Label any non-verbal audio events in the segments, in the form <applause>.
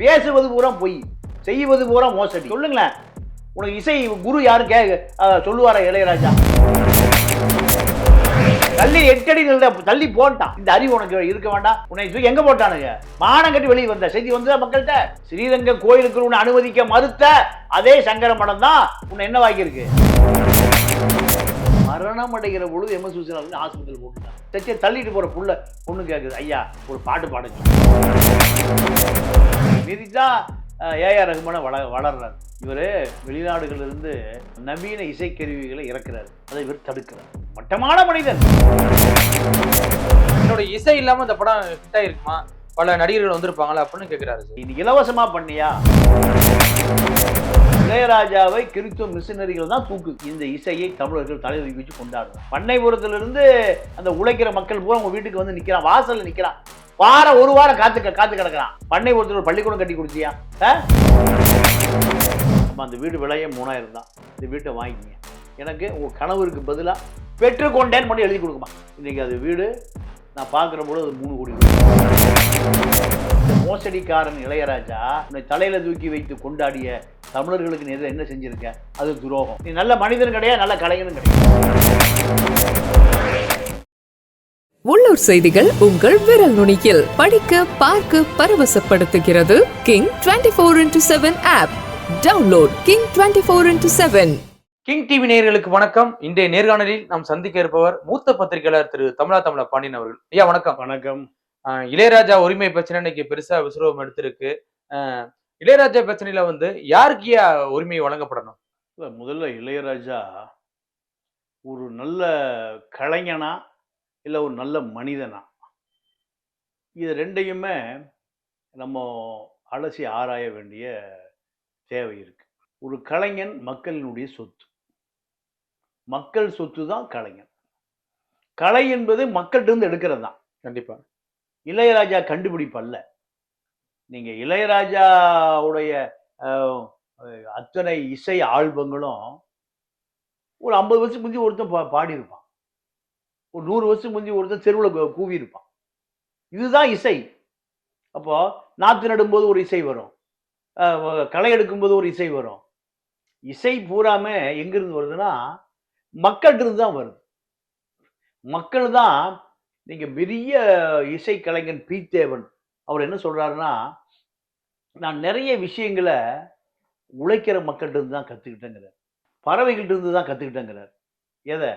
பேசுவது பூரா பொய் செய்வது பூரா மோசடி. சொல்லுங்களேன். உனக்கு இசை குரு யாரும் கே சொல்லுவாரா இளையராஜா? தள்ளி எட்டடி நில்ல, தள்ளி போட்டான். இந்த அறிவு உனக்கு இருக்க வேண்டாம். உன்னை எங்க போட்டானுங்க? மானம் கட்டி வெளியே வந்த செய்தி வந்ததா மக்கள்கிட்ட? ஸ்ரீரங்க கோயிலுக்கு உன்னை அனுமதிக்க மறுத்த அதே சங்கர மடம் தான் உன்னை என்ன வாங்கியிருக்கு மரணம் அடைகிற பொழுது எம்எஸ் ஹாஸ்பிட்டல் ஆஸ்பத்திரி போட்டுட்டான். தச்சு தள்ளிட்டு போற புள்ள பொண்ணு கேட்குது ஐயா ஒரு பாட்டு பாடுங்க. மீறிதான் ஏஆர் ரகுமான வள வளர்றார். இவர் வெளிநாடுகளிலிருந்து நவீன இசைக்கருவிகளை இறக்குறாரு. அதை இவர் தடுக்கிறார். மட்டமான மனிதன். என்னோட இசை இல்லாம இந்த படம் ஹிட் இருக்குமா பல நடிகர்கள் வந்திருப்பாங்களா அப்படின்னு கேட்கிறாரு இது இலவசமா பண்ணியா? இளையராஜாவை கிறிஸ்துவ மிஷினரிகள் தான் தூக்கு. இந்த இசையை தமிழர்கள் தலைவர் வச்சு கொண்டாடுறோம் பண்ணைபுரத்திலிருந்து அந்த உழைக்கிற மக்கள் பூரா உங்க வீட்டுக்கு வந்து நிக்கிறான். வாசல்ல நிக்கிறான். வாரம் ஒரு வாரம் காத்து காத்து கிடக்கிறான். பண்ணைபுரத்தில் ஒரு பள்ளிக்கூடம் கட்டி கொடுத்தியா? நம்ம அந்த வீடு விலையே மூணாயிரம் தான். இந்த வீட்டை வாங்கிக்கிங்க. எனக்கு உங்க கணவருக்கு பதிலாக பெற்றுக்கொண்டேன் மட்டும் எழுதி கொடுக்குமா. இன்னைக்கு அது வீடு நான் பார்க்குற பொழுது அது மூணு கோடி மோசடிக்காரன் இளையராஜா உன்னை தலையில தூக்கி வைத்து கொண்டாடிய தமிழர்களுக்கு நீ என்ன செஞ்சிருக்க? அது துரோகம். நீ நல்ல மனிதன் கிடையாது நல்ல கலைஞனும் கிடையாது. உள்ளூர் செய்திகள் உங்கள் விரல் நுனியில். படிக்க பார்க்க பரவசப்படுத்துகிறது king twenty four into seven app download king twenty four into seven king TV நேயர்களுக்கு வணக்கம். இன்றைய நேர்காணலில் நாம் சந்திக்க இருப்பவர் மூத்த பத்திரிகையாளர் திரு தமிழா தமிழ பாண்டியன் அவர்கள். ஐயா வணக்கம். வணக்கம். இளையராஜா உரிமை பிரச்சனை இன்னைக்கு பெருசா விசுரவம் எடுத்திருக்கு. இளையராஜா பிரச்சனையில வந்து யாருக்கு உரிமை வழங்கப்படணும்? இல்ல, முதல்ல இளையராஜா ஒரு நல்ல கலைஞனா இல்லை ஒரு நல்ல மனிதனா? இது ரெண்டையுமே நம்ம அலசி ஆராய வேண்டிய தேவை இருக்கு. ஒரு கலைஞன் மக்களினுடைய சொத்து. மக்கள் சொத்து தான் கலைஞன் கலை என்பது மக்கள்கிட்ட இருந்து எடுக்கிறது தான். கண்டிப்பா. இளையராஜா கண்டுபிடிப்பு அல்ல நீங்க இளையராஜாவுடைய அத்தனை இசை ஆல்பங்களும் ஒரு ஐம்பது வருஷம் முந்தி ஒருத்தன் பா பாடியிருப்பான். ஒரு நூறு வருஷம் முந்தி ஒருத்தன் தெருவில் கூவி இருப்பான் இதுதான் இசை. அப்போ நாற்று நடும்போது ஒரு இசை வரும். களை எடுக்கும்போது ஒரு இசை வரும். இசை பூராமே எங்கிருந்து வருதுன்னா மக்கள்கிட்ட இருந்து தான் வருது மக்கள் தான் நீங்க பெரிய இசை கலைஞன் பி தேவன் அவர் என்ன சொல்றாருன்னா நான் நிறைய விஷயங்களை உழைக்கிற மக்கள்கிட்ட இருந்து தான் கத்துக்கிட்டேங்கிறார். பறவைகள்ட்ட இருந்து தான் கத்துக்கிட்டேங்கிறார். எதை?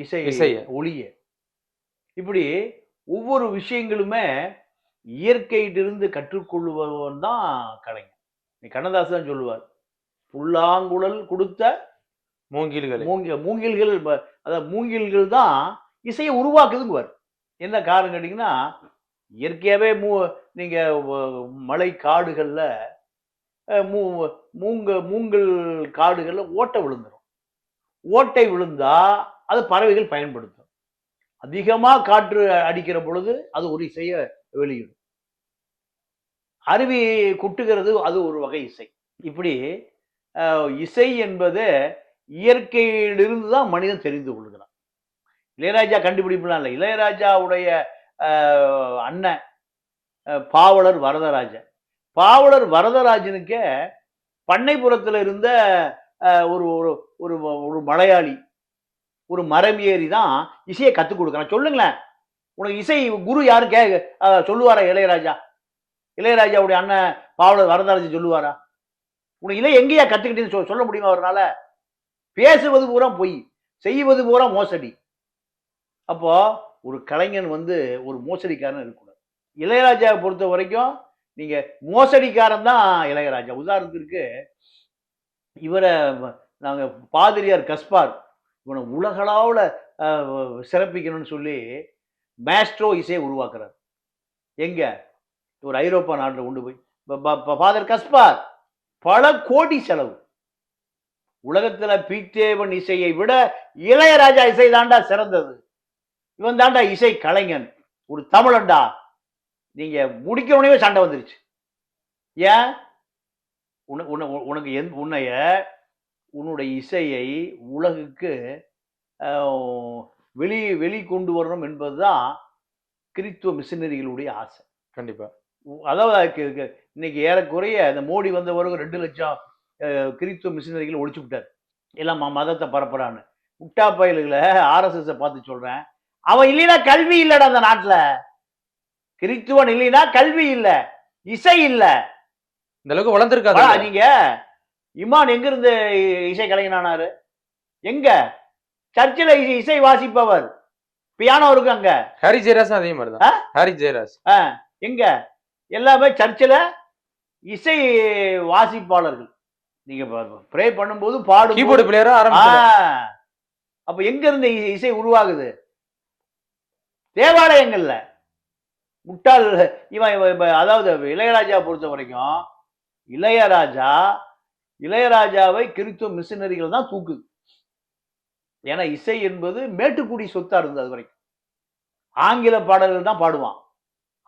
இசை இசைய. ஒளிய. இப்படி ஒவ்வொரு விஷயங்களுமே இயற்கையிட்டிருந்து கற்றுக்கொள்பவன் தான் கலைஞன். நீ கண்ணதாசன் தான் சொல்லுவார் புல்லாங்குழல் கொடுத்த மூங்கில்கள். மூங்கில் மூங்கில்கள் அதாவது மூங்கில்கள் தான் இசையை உருவாக்குதுங்குவார். என்ன காரணம் கேட்டிங்கன்னா இயற்கையாகவே மூ நீங்கள் மலை காடுகளில் மூ மூங்க மூங்கல் காடுகளில் ஓட்டை விழுந்துடும் ஓட்டை விழுந்தா அது பறவைகள் பயன்படுத்தும். அதிகமாக காற்று அடிக்கிற பொழுது அது ஒரு இசையை வெளியிடும். அருவி குட்டுகிறது அது ஒரு வகை இசை. இப்படி இசை என்பது இயற்கையிலிருந்து தான் மனிதன் தெரிந்து கொள்கிறான். இளையராஜா கண்டுபிடிப்புலாம் இல்லை. இளையராஜாவுடைய அண்ணன் பாவலர் வரதராஜன். பாவலர் வரதராஜனுக்கே பண்ணைப்புறத்தில் இருந்த ஒரு ஒரு ஒரு ஒரு மலையாளி ஒரு மரம் ஏறி தான் இசையை கற்றுக் கொடுக்குறான். சொல்லுங்களேன். உனக்கு இசை குரு யாரும் கே சொல்லுவாரா இளையராஜா? இளையராஜாவுடைய அண்ணன் பாவலர் வரதராஜன் சொல்லுவாரா? உனக்கு இலை எங்கேயா கற்றுக்கிட்டேன்னு சொல்ல முடியுமா அவரால் பேசுவது பூரா பொய் செய்வது பூரா மோசடி. அப்போ ஒரு கலைஞன் வந்து ஒரு மோசடிக்காரன் இருக்கக்கூடாது. இளையராஜாவை பொறுத்த வரைக்கும் நீங்க மோசடிக்காரன் தான் இளையராஜா. உதாரணத்திற்கு இவரை நாங்க பாதிரியார் கஸ்பார் இவனை உலகளாவில் சிறப்பிக்கணும்னு சொல்லி மேஸ்ட்ரோ இசையை உருவாக்குறார். எங்க? ஒரு ஐரோப்பா நாட்டில் கொண்டு போய். ஃபாதர் கஸ்பார் பல கோடி செலவு. உலகத்துல பீத்தேவன் இசையை விட இளையராஜா இசை தாண்டா சிறந்தது. இவன் தாண்டா இசை கலைஞன். ஒரு தமிழன்டா. நீங்க முடிக்க உடனே சண்டை வந்துருச்சு. ஏன்? உன உன- உனக்கு எந் உன்னைய உன்னுடைய இசையை உலகுக்கு வெளி வெளி கொண்டு வரணும் என்பதுதான் கிறித்துவ மிஷினரிகளுடைய ஆசை. கண்டிப்பா. அதாவது இன்னைக்கு ஏறக்குறைய இந்த மோடி வந்த பிறகு ரெண்டு லட்சம் அஹ், கிறிஸ்துவ மிஷினரிகள் ஒழிச்சு விட்டார். எல்லாம் மதத்தை பரப்புறான்னு. முட்டா பயல்களை ஆர்எஸ்எஸ் பார்த்து சொல்றேன். அவன் இல்லைன்னா கல்வி இல்லடா அந்த நாட்டுல. கிறிஸ்துவன் இல்லைன்னா கல்வி இல்ல. இசை இல்ல. இந்த அளவுக்கு ஆனா, வளர்ந்துருக்காது நீங்க. இமான் எங்க இருந்து இ- இசை கலைஞனானாரு? எங்க? சர்ச்சில் இசை இசை வாசிப்பவர். பியானோ இருக்கு அங்க. ஹாரி ஜெயராஜ் அதே மாதிரி? தான். ஹாரி ஜெயராஜ். எங்க? எல்லாமே சர்ச்சில் இசை வாசிப்பாளர்கள். நீங்க ப்ரே பண்ணும்போது பாடும் கீபோர்டு பிளேயரா அப்ப எங்க இருந்து இசை உருவாகுது? தேவாலயங்கள்ல. முட்டாள் இவன் அதாவது இளையராஜா பொறுத்த வரைக்கும் இளையராஜா இளையராஜாவை கிறிஸ்துவ மிஷினரிகள் தான் தூக்குது. ஏன்னா இசை என்பது மேட்டுக்குடி சொத்தா இருந்தது அது வரைக்கும். ஆங்கில பாடல்கள் தான் பாடுவான்.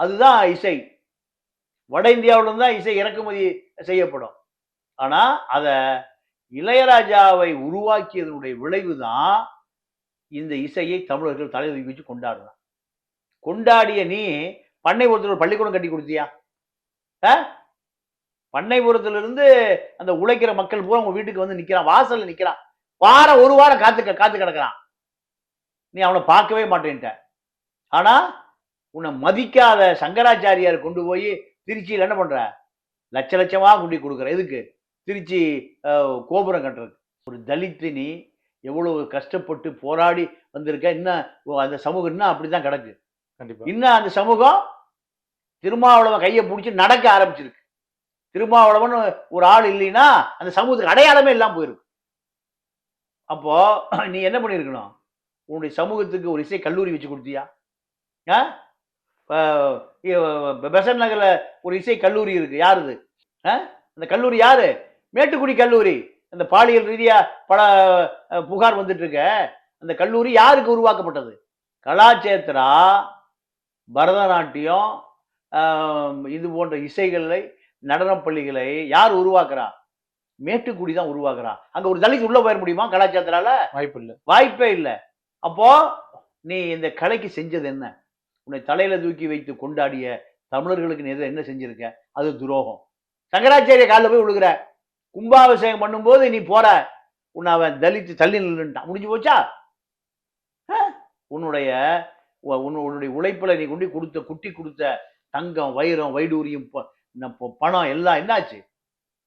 அதுதான் இசை. வட இந்தியாவுல தான் இசை இறக்குமதி செய்யப்படும். ஆனா அத இளையராஜாவை உருவாக்கியதனுடைய விளைவு தான் இந்த இசையை தமிழர்கள் தலை வச்சு கொண்டாடுறான். கொண்டாடிய நீ பண்ணைபுரத்தில் ஒரு பள்ளிக்கூடம் கட்டி கொடுத்தியா? ஆ? பண்ணைபுரத்திலிருந்து அந்த உழைக்கிற மக்கள் பூரா உங்க வீட்டுக்கு வந்து நிக்கிறான் வாசல்ல நிக்கிறான். வாரம் ஒரு வாரம் காத்து காத்து கிடக்கிறான். நீ அவனை பார்க்கவே மாட்டேன்ட்ட. ஆனா உன்னை மதிக்காத சங்கராச்சாரியார் கொண்டு போய் திருச்சியில் என்ன பண்ற? லட்ச லட்சமாக குண்டி கொடுக்குற. எதுக்கு? திருச்சி கோபுரம் கட்டுறது ஒரு தலித்து நீ எவ்வளவு கஷ்டப்பட்டு போராடி வந்திருக்க. இன்னும் அந்த சமூகம் இன்னும் அப்படிதான் கிடக்கு. கண்டிப்பா. இன்னும் அந்த சமூகம் திருமாவளவன் கையை பிடிச்சி நடக்க ஆரம்பிச்சிருக்கு. திருமாவளவன் ஒரு ஆள் இல்லைன்னா அந்த சமூகத்துக்கு அடையாளமே இல்லாம போயிருக்கு. அப்போ நீ என்ன பண்ணியிருக்கணும்? உன்னுடைய சமூகத்துக்கு ஒரு இசை கல்லூரி வச்சு கொடுத்தியா? ஆ? பெசன்ட் நகர்ல ஒரு இசை கல்லூரி இருக்கு. யாருது ஆ? அந்த கல்லூரி யாரு? மேட்டுக்குடி கல்லூரி. அந்த பாலியல் ரீதியா பல புகார் வந்துட்டு இருக்க அந்த கல்லூரி யாருக்கு உருவாக்கப்பட்டது? கலாச்சேத்ரா பரதநாட்டியம் இது போன்ற இசைகளை நடனப் பள்ளிகளை யார் உருவாக்குறா? மேட்டுக்குடி தான் உருவாக்குறா. அங்க ஒரு தலித் உள்ள போயிட முடியுமா கலாச்சாரத்தினால வாய்ப்பு இல்ல வாய்ப்பே இல்லை. அப்போ நீ இந்த கலைக்கு செஞ்சது என்ன? உன்னை தலையில தூக்கி வைத்து கொண்டாடிய தமிழர்களுக்கு நீ எதை என்ன செஞ்சிருக்க? அது துரோகம். சங்கராச்சாரிய காலில் போய் விழுகிற. கும்பாபிஷேகம் பண்ணும்போது நீ போற. உன்னை அவன் தலித்து தள்ளி நின்றுட்டான். முடிஞ்சு போச்சா? உன்னுடைய உன்னுடைய உழைப்பில் நீ கொண்டு கொடுத்த குட்டி கொடுத்த தங்கம் வைரம் வைடூரியம் ப- பணம் எல்லாம் என்னாச்சு?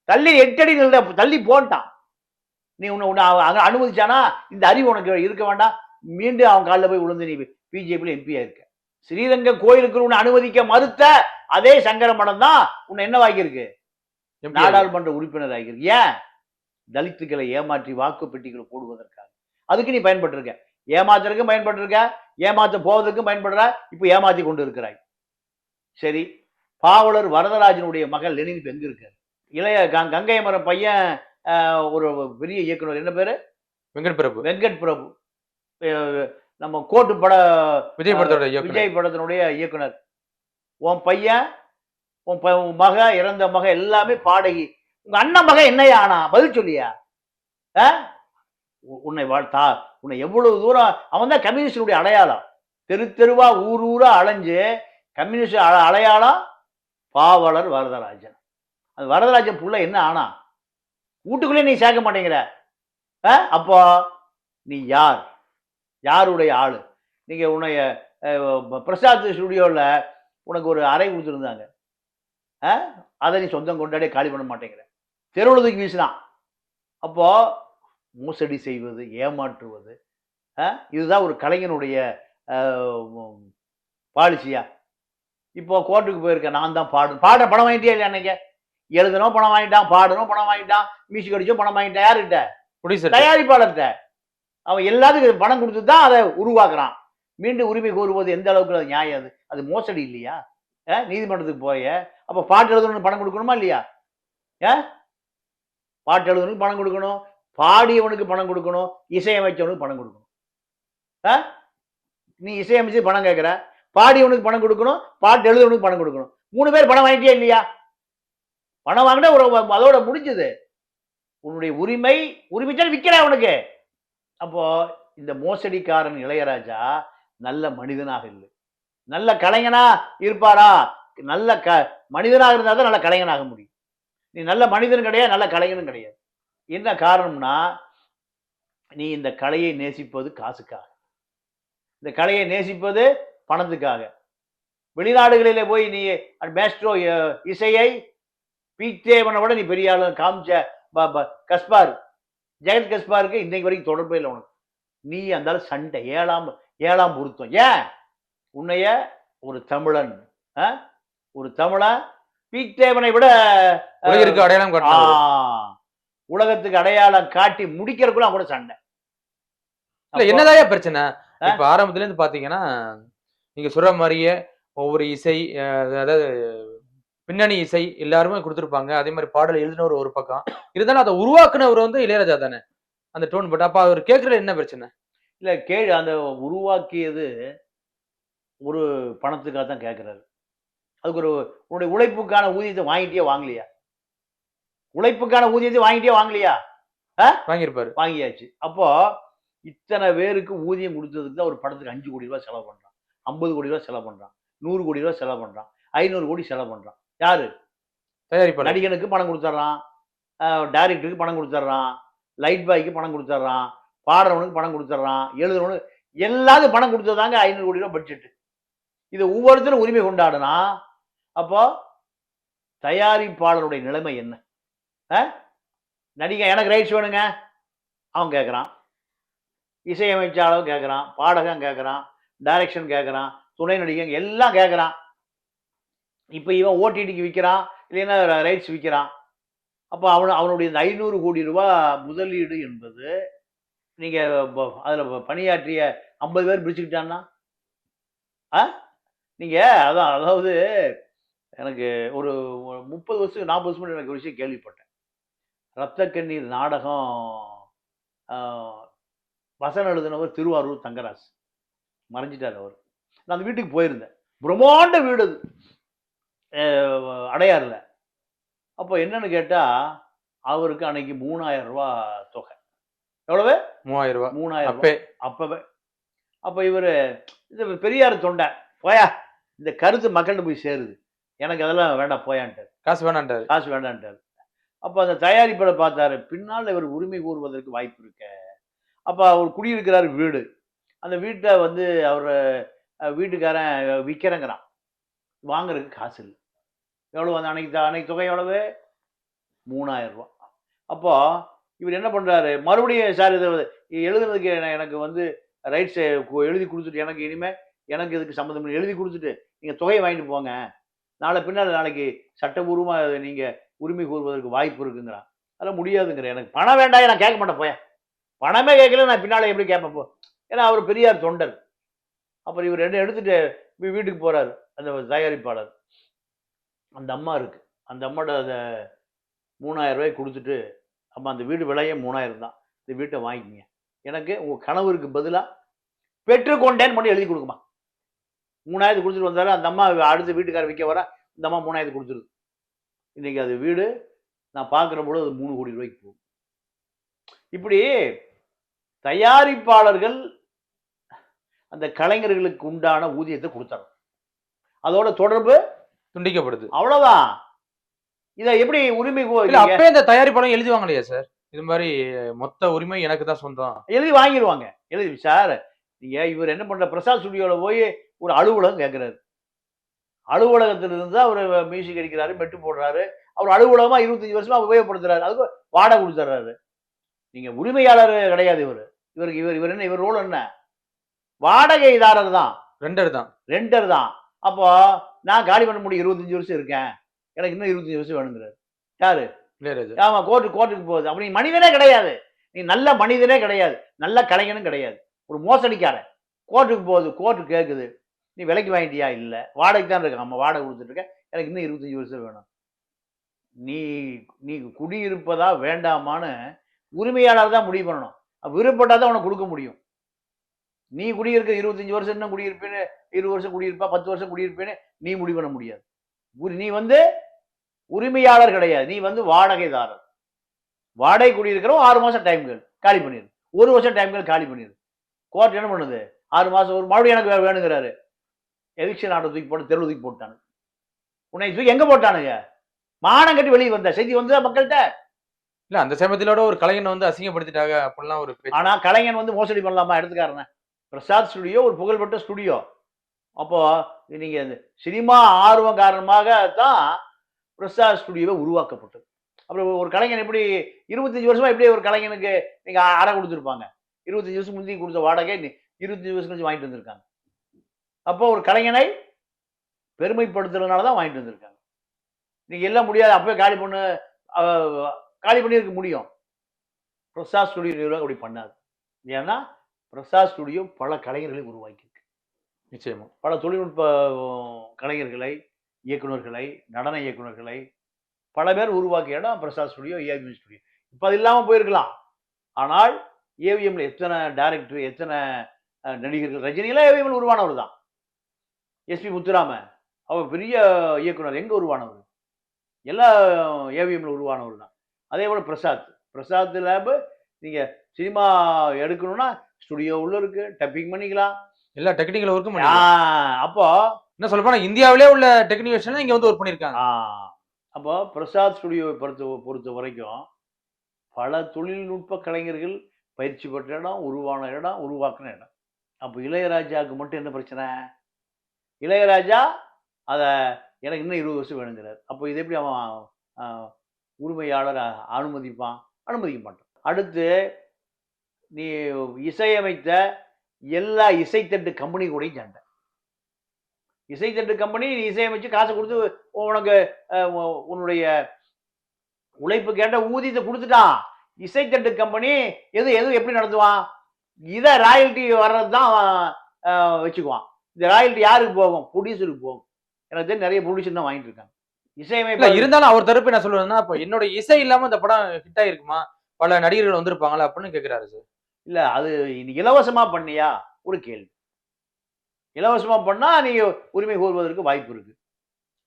தள்ளி எட்டடி நின்ற தள்ளி போன்ட்டான் நீ உன்னை உன்னை அவன் அனுமதிச்சானா? இந்த அறிவு உனக்கு இருக்க வேண்டாம். மீண்டும் அவன் காலில் போய் விழுந்து நீ பிஜேபியில் எம்பியா இருக்க. ஸ்ரீரங்கம் கோயிலுக்கு உன்னை அனுமதிக்க மறுத்த அதே சங்கர மடம் தான் உன்னை என்னவாக்கியிருக்கு? நாடாளுமன்ற உறுப்பினர் ஆகியிருக்கு ஏன்? தலித்துக்களை ஏமாற்றி வாக்கு பெட்டிகளை போடுவதற்காக. அதுக்கு நீ பயன்பட்டிருக்க. ஏமாத்துறதுக்கும் பயன்பட்டிருக்க. ஏமாத்த போவதற்கும் பயன்படுற. இப்போ ஏமாத்தி கொண்டு இருக்கிறாய். சரி பாவலர் வரதராஜனுடைய மகள் லெனின் இப்ப எங்க இருக்காரு? இளைய கங்கை மரம் பையன் ஒரு பெரிய இயக்குனர். என்ன பேரு? வெங்கட் பிரபு. வெங்கட் பிரபு. நம்ம கோட்டு பட விஜய் படத்தோட விஜய் படத்தினுடைய இயக்குனர். உன் பையன் உன் உன் மக இறந்த மக எல்லாமே பாடகி. உங்க அண்ணன் மக என்னையா ஆனா? பதில் சொல்லியா? ஆ? உ- உன்னை வாழ்த்தா உன்னை எவ்வளவு தூரம் அவன் தான் கம்யூனிஸ்டுடைய அடையாளம். தெரு தெருவா ஊர் ஊரா அலைஞ்சு கம்யூனிஸ்ட் அடையாளம் பாவலர் வரதராஜன். அது வரதராஜன் புள்ள என்ன ஆனா? வீட்டுக்குள்ளே நீ சேர்க்க மாட்டேங்கிற. ஆ? அப்போ நீ யார்? யாருடைய ஆள்? நீங்கள் உன்னைய பிரசாத் ஸ்டுடியோவில் உனக்கு ஒரு அறை கொடுத்துருந்தாங்க. அதை நீ சொந்தம் கொண்டாடி காலி பண்ண மாட்டேங்கிற. தெருவில் தூக்கி வீசினான் அப்போ மோசடி செய்வது ஏமாற்றுவது? இதுதான் ஒரு கலைஞனுடைய பாலிசியா? இப்போ கோர்ட்டுக்கு போயிருக்கேன் நான் தான் பாடு பாட பணம் வாங்கிட்டே இல்லையா அன்னைக்கு? எழுதணும் பணம் வாங்கிட்டான் பாடணும் பணம் வாங்கிட்டான் மியூசிக் அடிச்சோம் பணம் வாங்கிட்டான் யாருக்கிட்ட தயாரிப்பாளர்கிட்ட. அவன் எல்லாத்துக்கும் பணம் கொடுத்து தான் அதை உருவாக்குறான். மீண்டும் உரிமை கோருவது எந்த அளவுக்கு அது நியாயம் அது? அது மோசடி இல்லையா? நீதிமன்றத்துக்கு போய அப்போ பாட்டு எழுதணும்னு பணம் கொடுக்கணுமா இல்லையா? ஏ? பாட்டு எழுதணும்னு பணம் கொடுக்கணும். பாடியவனுக்கு பணம் கொடுக்கணும். இசையமைச்சவனுக்கு பணம் கொடுக்கணும். ஆ நீ இசையமைச்சு பணம் கேட்குற பாடியவனுக்கு பணம் கொடுக்கணும். பாட்டு எழுதவனுக்கு பணம் கொடுக்கணும். மூணு பேர் பணம் வாங்கிட்டே இல்லையா? பணம் வாங்கினா ஒரு அதோட முடிஞ்சது. உன்னுடைய உரிமை உரிமைச்சால் விற்கிற அவனுக்கு அப்போ இந்த மோசடிக்காரன் இளையராஜா நல்ல மனிதனாக இல்லை. நல்ல கலைஞனா இருப்பாரா? நல்ல க மனிதனாக இருந்தால் தான் நல்ல கலைஞனாக முடியும். நீ நல்ல மனிதன் கிடையாது நல்ல கலைஞனும் கிடையாது. என்ன காரணம்னா நீ இந்த கலையை நேசிப்பது காசுக்காக. இந்த கலையை நேசிப்பது பணத்துக்காக. வெளிநாடுகளிலே போய் நீ மேஸ்ட்ரோ இசையை பீத்தேவனை விட நீ பெரிய ஆளு காமிச்ச ப- ப- கஸ்பார். ஜெகத் கஸ்பாருக்கு இன்னைக்கு வரைக்கும் தொடர்பே இல்லை உனக்கு. நீ அந்த சண்டை ஏழாம் ஏழாம் பொருத்தம் ஏன்? உன்னைய ஒரு தமிழன் ஆ? ஒரு தமிழன் பீத்தேவனை விட உலகிற்கு அடையாளம் உலகத்துக்கு அடையாளம் காட்டி முடிக்கிறதுக்குள்ள கூட சண்டை. இல்ல என்னதாயா பிரச்சனை? இப்ப ஆரம்பத்துல இருந்து பாத்தீங்கன்னா நீங்க சொல்ற மாதிரியே ஒவ்வொரு இசை அதாவது பின்னணி இசை எல்லாருமே கொடுத்துருப்பாங்க. அதே மாதிரி பாடல் எழுதினவர் ஒரு பக்கம். இருந்தாலும் அதை உருவாக்குனவர் வந்து இளையராஜா தானே? அந்த டோன் பட் அப்ப அவர் கேட்கறது என்ன பிரச்சனை? இல்ல கேள்வி அந்த உருவாக்கியது ஒரு பணத்துக்காக தான் கேட்குறாரு அதுக்கு ஒரு உன்னுடைய உழைப்புக்கான ஊதியத்தை வாங்கிட்டியா வாங்கலையா? உழைப்புக்கான ஊதியத்தை வாங்கிட்டியா வாங்கலையா? வாங்கியிருப்பாரு. வாங்கியாச்சு. அப்போ இத்தனை பேருக்கு ஊதியம் கொடுத்ததுக்கு தான் ஒரு படத்துக்கு அஞ்சு கோடி ரூபாய் செலவு பண்றான். ஐம்பது கோடி ரூபாய் செலவு பண்றான். நூறு கோடி ரூபாய் செலவு பண்றான். ஐநூறு கோடி செலவு பண்றான். யாரு? தயாரிப்பாளர். நடிகனுக்கு பணம் கொடுத்துட்றான் டைரக்டருக்கு பணம் கொடுத்துட்றான் லைட் பாய்க்கு பணம் கொடுத்துட்றான் பாடுறவனுக்கு பணம் கொடுத்துட்றான் எழுதுறவனுக்கு எல்லாத்துக்கும் பணம் கொடுத்ததாங்க ஐநூறு கோடி ரூபாய் பட்ஜெட் இது ஒவ்வொருத்தரும் உரிமை கொண்டாடுனா அப்போ தயாரிப்பாளருடைய நிலைமை என்ன? ஆ? எனக்கு ரைட்ஸ் வேணுங்க. அவன் கேட்குறான் இசையமைச்சாளரும் கேட்குறான் பாடகம் கேட்குறான் டைரக்ஷன் கேட்குறான் துணை நடிகை எல்லாம் கேட்குறான் இப்போ இவன் ஓடிடிக்கு விற்கிறான் இல்லைன்னா ரைட்ஸ் விற்கிறான் அப்போ அவன் அவனுடைய இந்த ஐநூறு கோடி ரூபா முதலீடு என்பது நீங்கள் அதில் பணியாற்றிய ஐம்பது பேர் பிரிச்சுக்கிட்டான்னா? ஆ? நீங்கள் அதான் அதாவது எனக்கு ஒரு முப்பது வருஷம் நாற்பது வருஷம் எனக்கு ஒரு விஷயம் கேள்விப்பட்டேன். ரத்த கண்ணீர் நாடகம் வசனம் எழுதினவர் திருவாரூர் தங்கராஜ் மறைஞ்சிட்டார் அவர். நான் அந்த வீட்டுக்கு போயிருந்தேன். பிரம்மாண்ட வீடு அடையாறுல. அப்போ என்னன்னு கேட்டா அவருக்கு அன்னைக்கு மூணாயிரம் ரூபாய் தொகை. எவ்வளவு? மூவாயிரம் ரூபாய் மூணாயிரம் அப்பே. அப்பவே. அப்ப இவரு இது பெரியார் தொண்டை. போயா. இந்த கருத்து மக்கள்கிட்ட போய் சேருது. எனக்கு அதெல்லாம் வேண்டாம் போயான்ட்டார். காசு வேணான்ட்டாரு. காசு வேண்டான்ட்டார். அப்போ அந்த தயாரிப்பை பார்த்தாரு பின்னால் இவர் உரிமை கூறுவதற்கு வாய்ப்பு இருக்க. அப்போ அவர் குடியிருக்கிறார் வீடு. அந்த வீட்டை வந்து அவர் வீட்டுக்காரன் விற்கிறேங்கிறான் வாங்குறதுக்கு காசு இல்லை. எவ்வளோ அந்த அன்னைக்கு அன்னைக்கு தொகை எவ்வளவு? மூணாயிரம் ரூபா அப்போ இவர் என்ன பண்றாரு? மறுபடியும் சார் இதை எழுதுறதுக்கு என- எனக்கு வந்து ரைட்ஸ் எழுதி கொடுத்துட்டு எனக்கு இனிமே எனக்கு இதுக்கு சம்மந்தம். எழுதி கொடுத்துட்டு நீங்க தொகையை வாங்கிட்டு போங்க. நாளை பின்னால் நாளைக்கு சட்டபூர்வமாக அதை நீங்கள் உரிமை கூறுவதற்கு வாய்ப்பு இருக்குங்கிறான் அதெல்லாம் முடியாதுங்கிற. எனக்கு பணம் வேண்டாம் நான் கேட்க மாட்டேன் போய பணமே கேட்கல நான் பின்னால் எப்படி கேட்பேன் போ. ஏன்னா அவர் பெரியார் தொண்டர். அப்புறம் இவர் என்ன எடுத்துகிட்டு வீட்டுக்கு போகிறார் அந்த தயாரிப்பாளர். அந்த அம்மா இருக்குது அந்த அம்மாட்ட அதை மூணாயிரம் ரூபாய் கொடுத்துட்டு அம்மா அந்த வீடு விலையே மூணாயிரம் தான். இந்த வீட்டை வாங்கிக்கிங்க. எனக்கு உங்கள் கனவுக்கு பதிலாக பெற்றுக்கொண்டேன்னு மட்டும் எழுதி கொடுக்குமா மூணாயிரத்து கொடுத்துட்டு வந்தாரு அந்த அம்மா அடுத்த வீட்டுக்கார விற்க வர இந்த அம்மா மூணாயிரத்து கொடுத்துருது. இன்னைக்கு அது வீடு நான் பார்க்குற பொழுது அது மூணு கோடி ரூபாய்க்கு போகும். இப்படி தயாரிப்பாளர்கள் அந்த கலைஞர்களுக்கு உண்டான ஊதியத்தை கொடுத்துறோம் அதோட தொடர்பு துண்டிக்கப்படுது. அவ்வளவுதான். இதை எப்படி உரிமை கோ- இல்ல அப்பே இந்த தயாரிப்பாளர் எழுதுவாங்க இல்லையா சார்? இது மாதிரி மொத்த உரிமை எனக்கு தான் சொந்தம். எழுதி வாங்கிடுவாங்க. எழுதி சார் நீங்க இவர் என்ன பண்ற பிரசாத் ஸ்டுடியோல போய் ஒரு அலுவலகம் கேட்கிறாரு அலுவலகத்துல இருந்து அவர் மியூசிக் அடிக்கிறாரு மெட்டு போடுறாரு. அவர் அலுவலகமா இருபத்தஞ்சு வருஷமா உபயோகப்படுத்துறாரு. அதுக்கு வாடகை கொடுத்துட்றாரு நீங்க உரிமையாளர் கிடையாது இவர். இவருக்கு இவர் இவர் என்ன இவர் ரோல் என்ன? வாடகைதாரர் தான். ரெண்டர் தான். ரெண்டர் தான். அப்போ நான் காலி பண்ண முடியும் இருபத்தஞ்சு வருஷம் இருக்கேன். எனக்கு இன்னும் இருபத்தஞ்சு வருஷம் வேணுங்கிறாரு. யாரு? இளையராஜா. ஆமா கோர்ட்டு கோர்ட்டுக்கு போகுது. அப்ப நீ மனிதனே கிடையாது. நீ நல்ல மனிதனே கிடையாது. நல்ல கலைஞனும் கிடையாது. ஒரு மோசடிக்காரன். கோர்ட்டுக்கு போகுது கோர்ட்டு கேட்குது நீ விலைக்கு வாங்கிட்டியா? இல்லை. வாடகைக்கு தான் இருக்க. அம்மா வாடகை கொடுத்துட்ருக்க எனக்கு இன்னும் இருபத்தஞ்சி வருஷம் வேணும். நீ நீ குடியிருப்பதா வேண்டாமான்னு உரிமையாளர் தான் முடிவு பண்ணணும். விருப்பட்டால் தான் உனக்கு கொடுக்க முடியும். நீ குடியிருக்க இருபத்தஞ்சி வருஷம் இன்னும் குடியிருப்பேன்னு இருபது வருஷம் குடியிருப்பா பத்து வருஷம் குடியிருப்பேன்னு நீ முடிவு பண்ண முடியாது. நீ வந்து உரிமையாளர் கிடையாது. நீ வந்து வாடகைதாரர். வாடகை குடியிருக்கிறோம் ஆறு மாதம் டைம்கள் காலி பண்ணிடு ஒரு வருஷம் டைம்கள் காலி பண்ணிடு கோர்ட் என்ன பண்ணுது? ஆறு மாதம் ஒரு மறுபடியும் எனக்கு வேணுங்கிறாரு. எவிக்ஷன் ஆர்டர் தூக்கி போட்டு தெருவு தூக்கி போட்டாங்க உன்னை தூக்கி எங்க போட்டானுங்க? மானம் கட்டி வெளியே வந்த செய்தி வந்ததா மக்கள்கிட்ட? இல்ல அந்த சமயத்திலோட ஒரு கலைஞனை வந்து அசிங்கப்படுத்திட்டாங்க அப்படிலாம் ஒரு. ஆனா கலைஞன் வந்து மோசடி பண்ணலாமா? எடுத்துக்காரன பிரசாத் ஸ்டுடியோ ஒரு புகழ்பெற்ற ஸ்டுடியோ அப்போ நீங்க சினிமா ஆர்வம் காரணமாக தான் பிரசாத் ஸ்டுடியோவை உருவாக்கப்பட்டது. அப்புறம் ஒரு கலைஞன் எப்படி இருபத்தஞ்சு வருஷமா எப்படி ஒரு கலைஞனுக்கு நீங்க அறை கொடுத்துருப்பாங்க. இருபத்தஞ்சு வருஷம் முந்தி கொடுத்த வாடகை இருபத்தஞ்சு வருஷம் கழிச்சு வாங்கிட்டு வந்திருக்காங்க. அப்போ ஒரு கலைஞனை பெருமைப்படுத்துறதுனால தான் வாங்கிட்டு வந்திருக்காங்க. நீங்க எல்லாம் முடியாது. அப்பவே காலி பண்ணு காலி பண்ணியிருக்க முடியும். பிரசாத் ஸ்டுடியோ நிறுவனம் அப்படி பண்ணாது ஏன்னா பிரசாத் ஸ்டுடியோ பல கலைஞர்களை உருவாக்கியிருக்கு. நிச்சயமா. பல தொழில்நுட்ப கலைஞர்களை இயக்குனர்களை நடன இயக்குனர்களை பல பேர் உருவாக்கிய இடம் பிரசாத் ஸ்டுடியோ ஏவிஎம் ஸ்டுடியோ. இப்போ அது இல்லாமல் போயிருக்கலாம். ஆனால் ஏவிஎம்ல எத்தனை டைரக்டர் எத்தனை நடிகர்கள் ரஜினிலாம் ஏவிஎம்ல உருவானவர் தான் எஸ்பி முத்துராம அவர் பெரிய இயக்குனர் எங்க உருவானவர்? எல்லா ஏவிஎம்ல உருவானவர் தான் அதே போல பிரசாத். பிரசாத் லேப் நீங்க சினிமா எடுக்கணும்னா ஸ்டுடியோ உள்ள இருக்கு டப்பிங் பண்ணிக்கலாம். எல்லா டெக்னிக்கல் ஒர்க்கும் அப்போ என்ன சொல்ல போனா இந்தியாவிலே உள்ள டெக்னீஷியன் இங்க வந்து ஒர்க் பண்ணிருக்காங்க ஆ, அப்போ பிரசாத் ஸ்டுடியோவை பொறுத்த பொறுத்த வரைக்கும் பல தொழில்நுட்ப கலைஞர்கள் பயிற்சி பெற்ற இடம் உருவான இடம் உருவாக்குன இடம். அப்போ இளையராஜாவுக்கு மட்டும் என்ன பிரச்சனை? இளையராஜா அதை எனக்கு இன்னும் இருபது வருஷம் வேணுங்கிறார். அப்போ இது எப்படி அவன் உரிமையாளர் அனுமதிப்பான்? அனுமதிக்க மாட்டான். அடுத்து நீ இசையமைத்த எல்லா இசைத்தட்டு கம்பெனி கூடயும் சண்டை. இசைத்தட்டு கம்பெனி நீ இசையமைச்சு காசை கொடுத்து உனக்கு உன்னுடைய உழைப்பு கேட்ட ஊதியத்தை கொடுத்துட்டான். இசைத்தட்டு கம்பெனி எது எது எப்படி நடத்துவான்? இதை ராயல்ட்டி வர்றது தான் வச்சுக்குவான். இந்த ராயல்ட்டி யாருக்கு போகும்? ப்ரொடியூசருக்கு போகும். எனக்கு தெரிஞ்சு நிறைய ப்ரொடியூசர் தான் வாங்கிட்டு இருக்காங்க. இசையமைப்பு இருந்தாலும் அவர் தரப்பு என்ன சொல்லுவேன்னா இப்ப என்னோட இசை இல்லாம இந்த படம் ஹிட் ஆயிருக்குமா? பல நடிகர்கள் வந்திருப்பாங்களா அப்படின்னு கேக்குறாரு சார் இல்ல அது இலவசமா பண்ணியா? ஒரு கேள்வி. இலவசமா பண்ணா நீங்க உரிமை கோருவதற்கு வாய்ப்பு இருக்கு.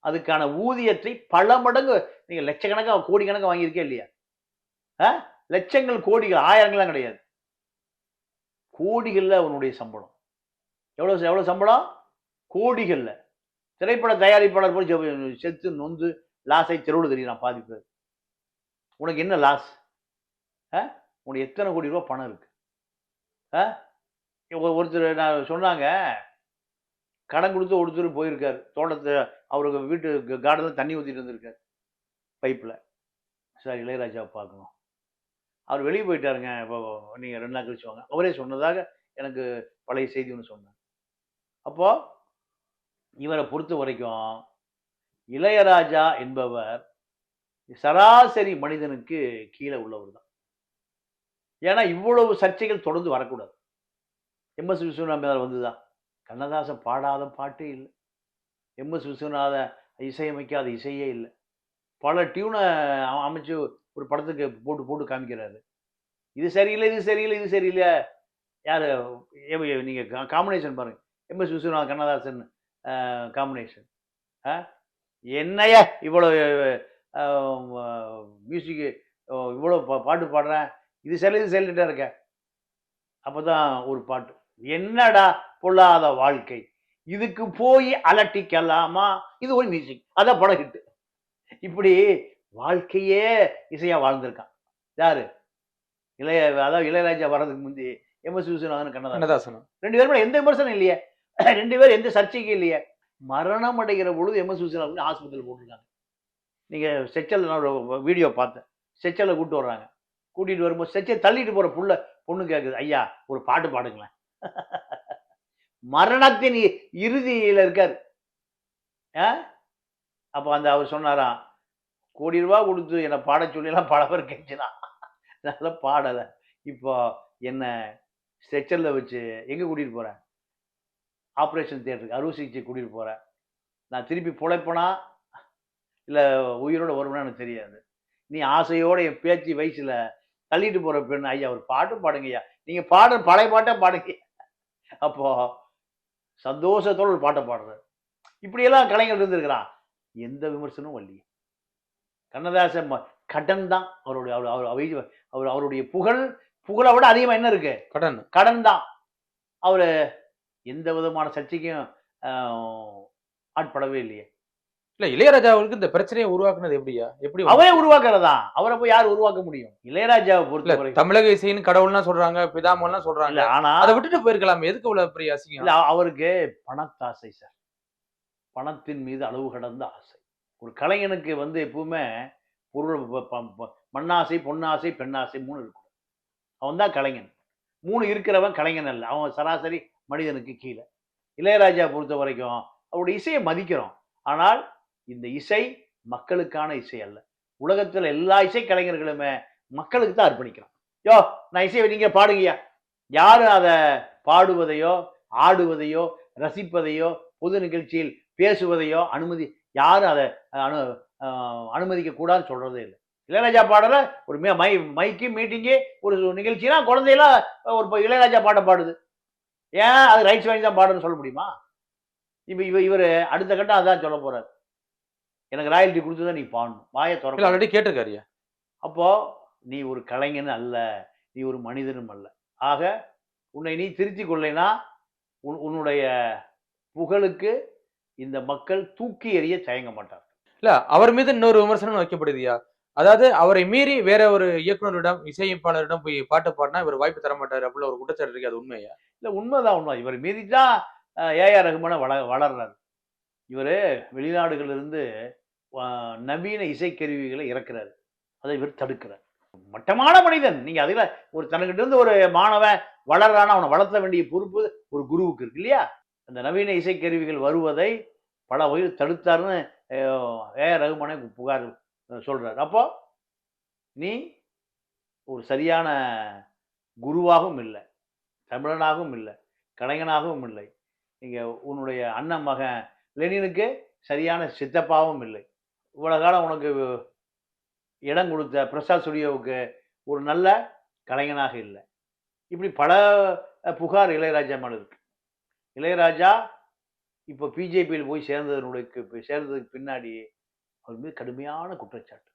அதுக்கான ஊதியத்தை பல மடங்கு நீங்க லட்சக்கணக்கா கோடிக்கணக்கா வாங்கியிருக்கே இல்லையா? ஆ? லட்சங்கள் கோடிகள் ஆயிரங்கள்லாம் கிடையாது. கோடிகள்ல உன்னுடைய சம்பளம். எவ்வளோ எவ்வளோ சம்பளம்? கோடிகளில். திரைப்பட தயாரிப்பாளர் போய் செத்து நொந்து லாஸை தெருவில் தெரியுறான் பாதி பேர். உனக்கு என்ன லாஸ்? ஆ? உனக்கு எத்தனை கோடி ரூபாய் பணம் இருக்கு? ஆ? ஒருத்தர் நான் சொன்னாங்க. கடன் கொடுத்து ஒருத்தர் போயிருக்கார். தோட்டத்தை அவருக்கு வீட்டு கார்டனில் தண்ணி ஊற்றிட்டு வந்திருக்கார். பைப்பில் சார் இளையராஜாவை பார்க்கணும். அவர் வெளியே போயிட்டாருங்க. இப்போ நீங்கள் ரெண்டு நாள் கழிச்சு வாங்க. அவரே சொன்னதாக எனக்கு பழைய செய்தி ஒன்று சொன்னாங்க அப்போது இவரை பொறுத்த வரைக்கும் இளையராஜா என்பவர் சராசரி மனிதனுக்கு கீழே உள்ளவர் தான். ஏன்னா இவ்வளவு சர்ச்சைகள் தொடர்ந்து வரக்கூடாது. எம்எஸ் விஸ்வநாதன் வந்துதான். கண்ணதாசன் பாடாத பாட்டே இல்லை. எம்எஸ் விஸ்வநாதன் இசையமைக்காத இசையே இல்லை. பல டியூனை அமைச்சு ஒரு படத்துக்கு போட்டு போட்டு காமிக்கிறாரு. இது சரியில்லை இது சரியில்லை இது சரியில்லை. யார் நீங்கள் காம்பினேஷன் பாருங்கள் எம்எஸ் விஸ்வநாதன் கண்ணதாசன் காம்பினேஷன் என்னையா இவ்வளோ மியூசிக்கு இவ்வளோ பா- பாட்டு பாடுறேன். இது சரி இது சரிட்டா இருக்க. அப்பதான் ஒரு பாட்டு. என்னடா பொல்லாத வாழ்க்கை. இதுக்கு போய் அலட்டிக்கலாமா? இது ஒரு மியூசிக் அதான் படம் ஹிட் இப்படி வாழ்க்கையே இசையா வாழ்ந்திருக்கான். யாரு? இளைய அதாவது இளையராஜா வர்றதுக்கு முந்தி எம் எஸ் விஸ்வநாதன் கண்ணதாசன். ரெண்டு பேரும் எந்த விமர்சனம் இல்லையே. <laughs> ரெண்டு பேரும் எந்த சர்ச்சைக்கும் இல்லையே. மரணம் அடைகிற பொழுது எம்எஸ் விஸ்வநாதன் ஆஸ்பத்திரியில் போட்டிருக்காங்க. நீங்கள் செச்சல் நான் வீடியோ பார்த்தேன். செச்சலை கூட்டு வர்றாங்க. கூட்டிகிட்டு வரும்போது செச்சை தள்ளிட்டு போகிற புள்ள பொண்ணு கேட்குது ஐயா ஒரு பாட்டு பாடுங்களேன். <laughs> மரணத்தின் இறுதியில் இருக்கார். ஆ? அப்போ அந்த அவர் சொன்னாராம் கோடி ரூபா கொடுத்து என்னை பாட சொல்லி எல்லாம் பல பேர் கெஞ்சினா நல்லா பாடலை. இப்போ என்ன ஸ்ட்ரெச்சரில் வச்சு எங்கே கூட்டிகிட்டு போகிறேன் ஆப்ரேஷன் தியேட்டருக்கு அறுவை சிகிச்சை கூட்டிகிட்டு போகிறேன் நான் திருப்பி பிழைப்பனா? இல்லை உயிரோட வருவேனா எனக்கு தெரியாது. நீ ஆசையோட என் பேச்சு வயசுல தள்ளிட்டு போற பெண் ஐயா ஒரு பாட்டு பாடுங்க ஐயா நீங்க பாடு பழைய பாட்டை பாடுங்க. அப்போ சந்தோஷத்தோட ஒரு பாட்டை பாடுறாரு. இப்படியெல்லாம் கலைஞர் இருந்திருக்கிறான். எந்த விமர்சனமும் வரலையே. கண்ணதாசன் கடன் தான் அவருடைய அவர் அவர் அவை- அவர் அவருடைய புகழ் புகழை விட அதிகமா என்ன இருக்கு? கடன். கடன் தான். அவர் எந்த விதமான சர்ச்சைக்கும் ஆட்படவே இல்லையே. இல்ல இளையராஜா அவருக்கு இந்த பிரச்சனையை உருவாக்குனது எப்படியா? எப்படி அவரே உருவாக்குறதா? அவரை போய் யார் உருவாக்க முடியும்? இளையராஜாவை பொறுத்த தமிழக இசைன்னு கடவுள்லாம் சொல்றாங்க பிதாமல்லாம் சொல்றாங்க. ஆனா அதை விட்டுட்டு போயிருக்கலாம். எதுக்கு இவ்வளவு பெரிய அசிங்கம்? இல்ல அவருக்கு பணத்தாசை சார். பணத்தின் மீது அளவு கடந்த ஆசை. ஒரு கலைஞனுக்கு வந்து எப்பவுமே பொருள் மண்ணாசை பொன்னாசை பெண்ணாசை மூணு இருக்கும் அவன் தான் கலைஞன். மூணு இருக்கிறவன் கலைஞன் அல்ல. அவன் சராசரி மனிதனுக்கு கீழே. இளையராஜா பொறுத்த வரைக்கும் அவருடைய இசையை மதிக்கிறோம். ஆனால் இந்த இசை மக்களுக்கான இசை அல்ல. உலகத்தில் எல்லா இசை கலைஞர்களுமே மக்களுக்கு தான் அர்ப்பணிக்கிறோம். யோ நான் இசையை நீங்கள் பாடுங்கய்யா. யாரும் அதை பாடுவதையோ ஆடுவதையோ ரசிப்பதையோ பொது நிகழ்ச்சியில் பேசுவதையோ அனுமதி யாரும் அதை அனு அனுமதிக்கக்கூடாதுன்னு அனுமதிக்க கூடாதுன்னு சொல்றதே இல்லை. இளையராஜா பாடல ஒரு மை மைக்கு மீட்டிங்கு ஒரு நிகழ்ச்சினா குழந்தையெல்லாம் ஒரு இளையராஜா பாட்டை பாடுது. ஏன் அது ரைட்ஸ் வாங்கி தான் பாடுன்னு சொல்ல முடியுமா? இப்போ இவ இவர் அடுத்த கட்டம் அதான் சொல்ல போறாரு. எனக்கு ராயல்ட்டி கொடுத்து தான் நீ பாடணும். வாயை திறக்க ஆல்ரெடி கேட்டிருக்காருயா அப்போ நீ ஒரு கலைஞன் அல்ல. நீ ஒரு மனிதனும் அல்ல. ஆக உன்னை நீ திருத்திக் கொள்ளைனா உன் உன்னுடைய புகழுக்கு இந்த மக்கள் தூக்கி எறிய தயங்க மாட்டார் இல்ல அவர் மீது இன்னொரு விமர்சனம் வைக்கப்படுதுயா அதாவது அவரை மீறி வேற ஒரு இயக்குனரிடம் இசையமைப்பாளரிடம் போய் பாட்டு பாடினா இவர் வாய்ப்பு தர மாட்டார் அப்படின்னு ஒரு குற்றச்சாட்டு இருக்கு. அது உண்மையா? இல்லை உண்மைதான் உண்மை. இவர் மீறி தான் ஏஆர் ரகுமான வள வளர்றாரு. இவர் வெளிநாடுகளிலிருந்து நவீன இசைக்கருவிகளை இறக்குறாரு. அதை இவர் தடுக்கிறார். மட்டமான மனிதன். நீங்கள் அதில் ஒரு தனக்கிட்ட இருந்து ஒரு மாணவன் வளர்றானா அவனை வளர்த்த வேண்டிய பொறுப்பு ஒரு குருவுக்கு இருக்கு இல்லையா? அந்த நவீன இசைக்கருவிகள் வருவதை பல வகையில் தடுத்தாருன்னு ஏஆர் ரகுமானே புகார் சொல்கிறார் அப்போ நீ ஒரு சரியான குருவாகவும் இல்லை. தமிழனாகவும் இல்லை. கலைஞனாகவும் இல்லை. இங்கே உன்னுடைய அண்ணன் மகன் லெனினுக்கு சரியான சித்தப்பாவும் இல்லை. இவ்வளோ காலம் உனக்கு இடம் கொடுத்த பிரசாத் ஸ்டுடியோவுக்கு ஒரு நல்ல கலைஞனாக இல்லை. இப்படி பல புகார் இளையராஜா மேலே இருக்கு. இளையராஜா இப்போ பிஜேபியில் போய் சேர்ந்ததனுடைய சேர்ந்ததுக்கு பின்னாடி அவர் மீது கடுமையான குற்றச்சாட்டு.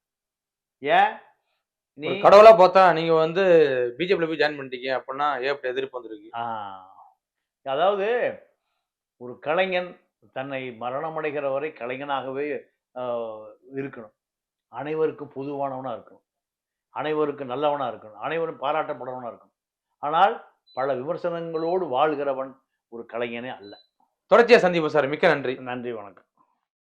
ஏன்? நீ கடவுளா பார்த்தா நீங்க வந்து பிஜேபியில் போய் ஜாயின் பண்ணிட்டீங்க அப்படின்னா ஏன் எதிர்ப்பு வந்திருக்கு. அதாவது ஒரு கலைஞன் தன்னை மரணமடைகிற வரை கலைஞனாகவே இருக்கணும். அனைவருக்கும் பொதுவானவனா இருக்கணும். அனைவருக்கும் நல்லவனா இருக்கணும். அனைவரும் பாராட்டப்படவனா இருக்கணும். ஆனால் பல விமர்சனங்களோடு வாழ்கிறவன் ஒரு கலைஞனே அல்ல. தொடர்ச்சியா சந்திப்போம் சார். மிக்க நன்றி. நன்றி வணக்கம்.